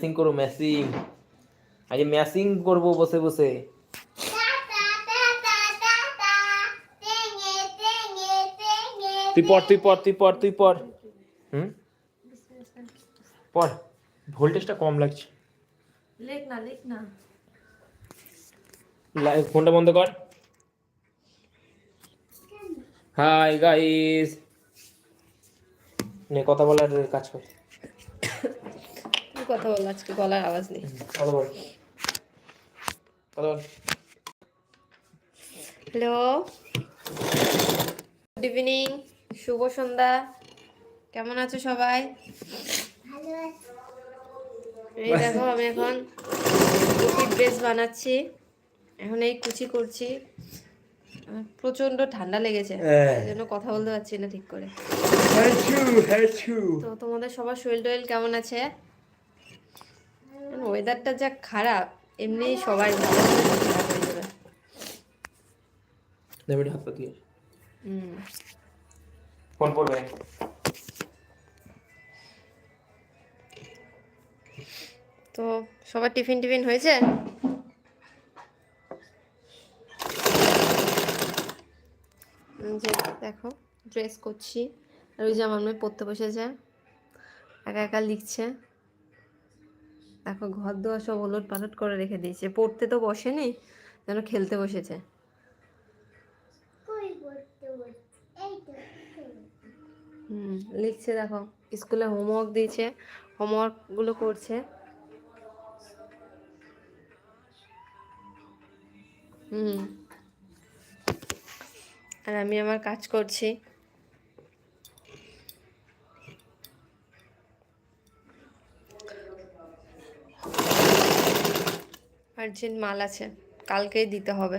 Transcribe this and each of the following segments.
Matching করো matching আজকে matching করব বসে বসে। তুই পড় তুই পড় তুই পড় তুই পড়। হুম? পড়। ভোল্টেজটা কম লাগছে। লেখ না লেখ না। ফোনটা বন্ধ কর। হাই গাইস নে কথা বলার কাজ কর। কি কথা বল আজকে গলার আওয়াজ নেই। কথা বল। কথা বল। হ্যালো। গুড ইভিনিং শুভ সন্ধ্যা। কেমন আছো সবাই? এই দেখো আমি এখন কুচির ড্রেস বানাচ্ছি। এখন এই কুচি করছি। প্রচণ্ড ঠান্ডা লেগেছে এই জন্য কথা বলতে পারছি না ঠিক করে। তো তোমাদের সবার শরীর টরীর কেমন আছে? ওয়েদারটা যা খারাপ এমনি সবাই খারাপ হয়ে যাবে হুম। ফোন তো সবার টিফিন টিফিন হয়েছে? যে দেখো ড্রেস করছি। আর ওই যে আমার মেয়ে পড়তে বসেছে। একা একা লিখছে। দেখো ঘর দোয়া সব ওলট পালট করে রেখে দিয়েছে। পড়তে তো বসেনি যেন খেলতে বসেছে। হুম লিখছে দেখো স্কুলে হোমওয়ার্ক দিয়েছে হোমওয়ার্কগুলো করছে। হুম আর আমি আমার কাজ করছি। আর্জেন্ট মাল আছে, কালকেই দিতে হবে।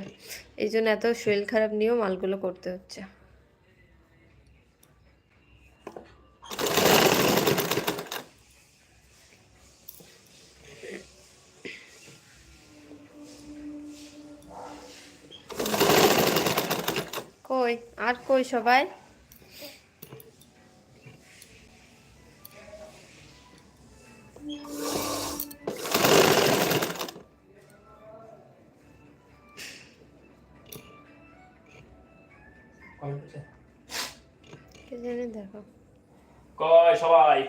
এই জন্য এত শরীর খারাপ নিয়েও মালগুলো করতে হচ্ছে। কই, আর কই সবাই? দেখো। কয় সবাই?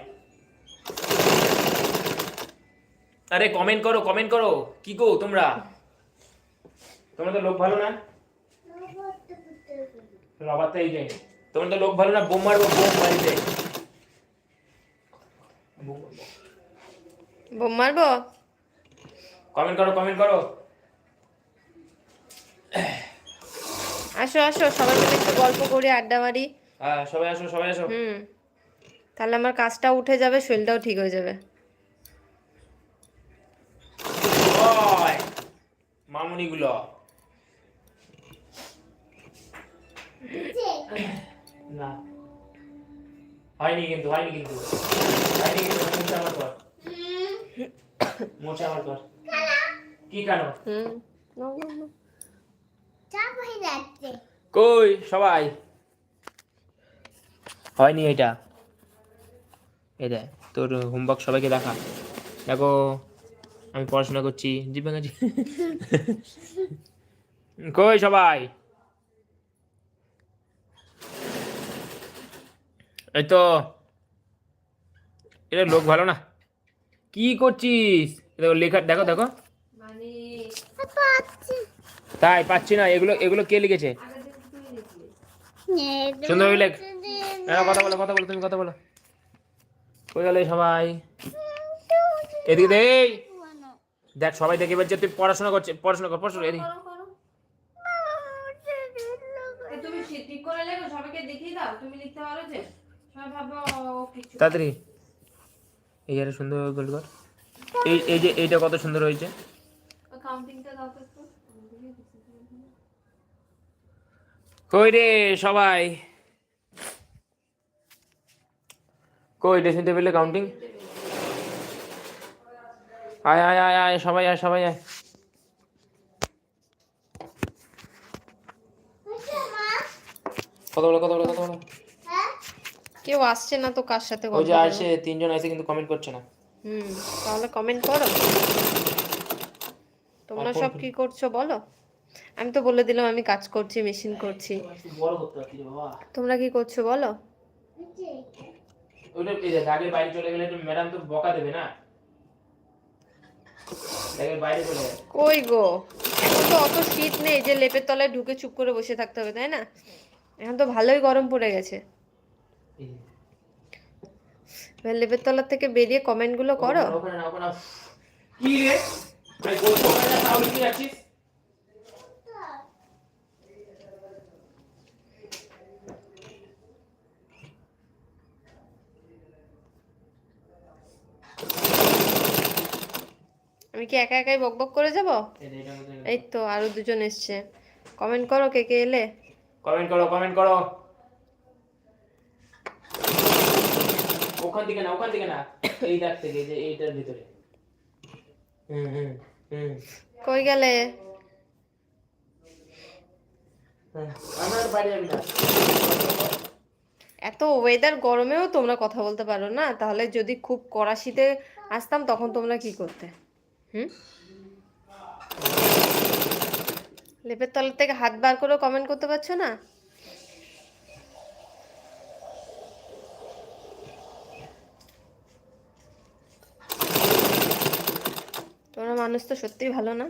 আরে কমেন্ট করো কমেন্ট করো। কি গো তোমরা? তোমরা তো লোক ভালো না? রবার তো এই যে। তোমরা তো লোক ভালো না? বোম মারবো বোম বাড়িতে। বোম মারবো? কমেন্ট করো কমেন্ট করো। আসো আসো সবাই মিলে একটু গল্প করি আড্ডা মারি। হ্যাঁ সবাই আসো সবাই আসো। হুম। তাহলে আমার কাজটা উঠে যাবে শরীরটাও ঠিক হয়ে যাবে। ওই মামুনি গুলো না। হয়নি কিন্তু হয়নি কিন্তু। হয়নি কিন্তু মোচা আমার কর। মোচা আমার কর। কি হুম। নাও। কই সবাই? হয়নি এটা। এই দেখ তোর হোমওয়ার্ক সবাইকে দেখা। দেখো আমি পড়াশোনা করছি। দিব্যাঙ্গাজি কই সবাই? এই তো এটা লোক ভালো না। কি করছিস? দেখো লেখা দেখো দেখো। মানে তাই পাচ্ছি না। এগুলো এগুলো কে লিখেছে? সুন্দর লেখ। হ্যাঁ কথা বলো কথা বলো তুমি কথা বলো। কই গেলে সবাই? এদিকে দে এই। দেখ সবাই দেখে বলছে তুই পড়াশোনা করছে পড়াশোনা কর পড়াশোনা এদিকে। করো, করো। এ, তুমি ঠিক করে লেখো সবাইকে দেখিয়ে দাও তুমি লিখতে পারো যে সবাই ভাবো কিছু। তাড়াতাড়ি। এই আরে সুন্দর গোল কর। এই এই যে এইটা কত সুন্দর হয়েছে? কাউন্টিংটা দাও তো একটু কই রে সবাই? কই ড্রেসিং টেবিলে কাউন্টিং আয় আয় আয় আয় সবাই আয় সবাই আয়। কথা বলো কথা বলো কথা বলো কেউ আসছে না তো কার সাথে ওই যে আসে তিনজন আসে কিন্তু কমেন্ট করছে না। হুম তাহলে কমেন্ট করো। তোমরা সব কি করছ বলো? আমি তো বলে দিলাম আমি কাজ করছি মেশিন করছি। তোমরা কি করছ বলো? ওটা এই দাগের বাইরে চলে গেলে তো ম্যাডাম তো বকা দেবে না? দাগের বাইরে চলে কই গো? তো অত শীত নেই যে লেপের তলায় ঢুকে চুপ করে বসে থাকতে হবে তাই না? এখন তো ভালোই গরম পড়ে গেছে। এবার লেপের তলার থেকে বেরিয়ে কমেন্টগুলো করো। ওখানে না ওখানে কি রে? আমি বলছি ওখানে না, তাহলে কি যাচ্ছিস আমি কি একা একাই বকবক করে যাব? এই তো আরও দুজন এসছে। কমেন্ট করো কে কে এলে। কমেন্ট করো কমেন্ট করো। ওখান থেকে না ওখান থেকে না। এই দাগ থেকে যে এইটার ভিতরে। হুম হুম হুম। কই গেলে। আমরা আর বাইরে না। এত ওয়েদার গরমেও তোমরা কথা বলতে পারো না। তাহলে যদি খুব কড়া শীতে আসতাম তখন তোমরা কি করতে? হুম? লেপের তলার থেকে হাত বার করেও কমেন্ট করতে পারছ না? তোমরা মানুষ তো সত্যিই ভালো না।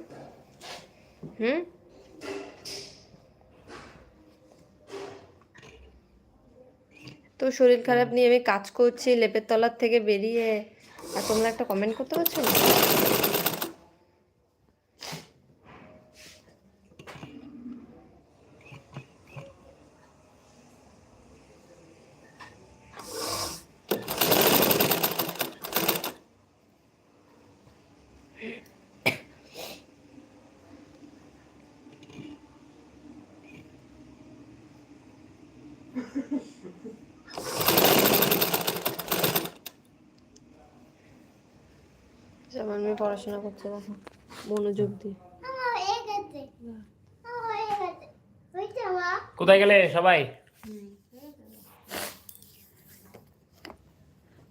হুম? তো শরীর খারাপ নিয়ে আমি কাজ করছি, লেপের তলার থেকে বেরিয়ে, আর তোমরা একটা কমেন্ট করতে পারছ না? যেমন আমি পড়াশোনা করতে দেখো মনোযোগ দিয়ে। কোথায় গেলে সবাই?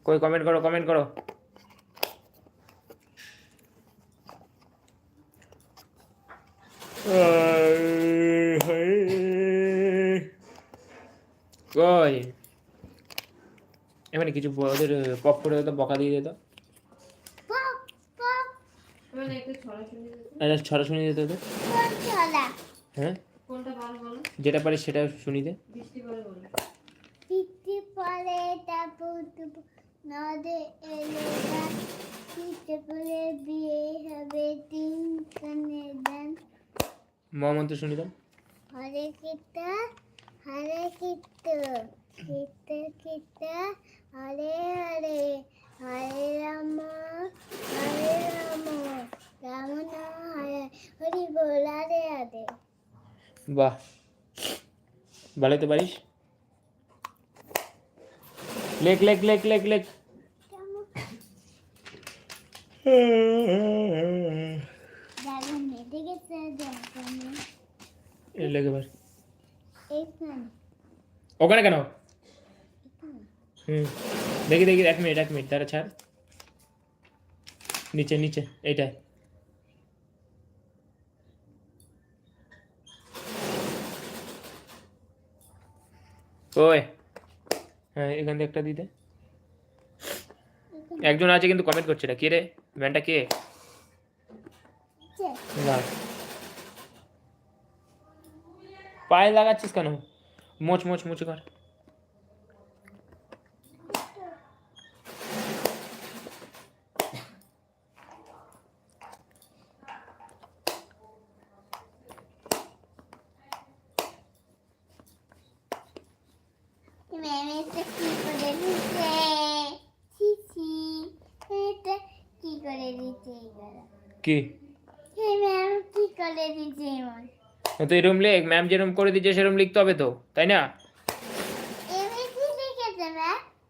কই কমেন্ট করো কমেন্ট করো। কই এখানে কিছু ওদের পপ করে দিত বকা দিয়ে দিত। এটা ছড়া শুনিয়ে দিত তো হ্যাঁ? কোনটা ভালো বলো? যেটা পারে সেটা শুনি দে। বৃষ্টি তারপর নদে এলো বিয়ে হবে তিন কানে দান। মহামন্ত্র শুনি হরে কীর্ত হরে কীর্ত কীর্ত কীর্ত হরে হরে হরে রাম হরে রাম রাম নাম হরে হরি বল হরে হরে বাহ ভালো তো পারিস লেখ লেখ লেখ লেখ লেখ লেখ এবার ওখানে কেন? হুম দেখি দেখি এক মিনিট এক মিনিট তারা ছাড়। নিচে নিচে এইটাই। ওই হ্যাঁ এখান থেকে একটা দিতে। একজন আছে কিন্তু কমেন্ট করছে না। কে রে? ম্যানটা কে? না। পায়ে লাগাচ্ছিস কেন? মোচ মোচ মোচ কর। কি করে দিচ্ছে ছি ছি এটা কি করে দিচ্ছে এগুলো কি হ্যাঁ ম্যাম কি করে দিচ্ছে এমন তো এরম লেখ ম্যাম যেরকম করে দিচ্ছে সেরকম লিখতে হবে তো তাই না?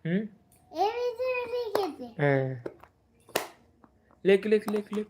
হুম? হ্যাঁ। লেখ লেখ লেখ লেখ।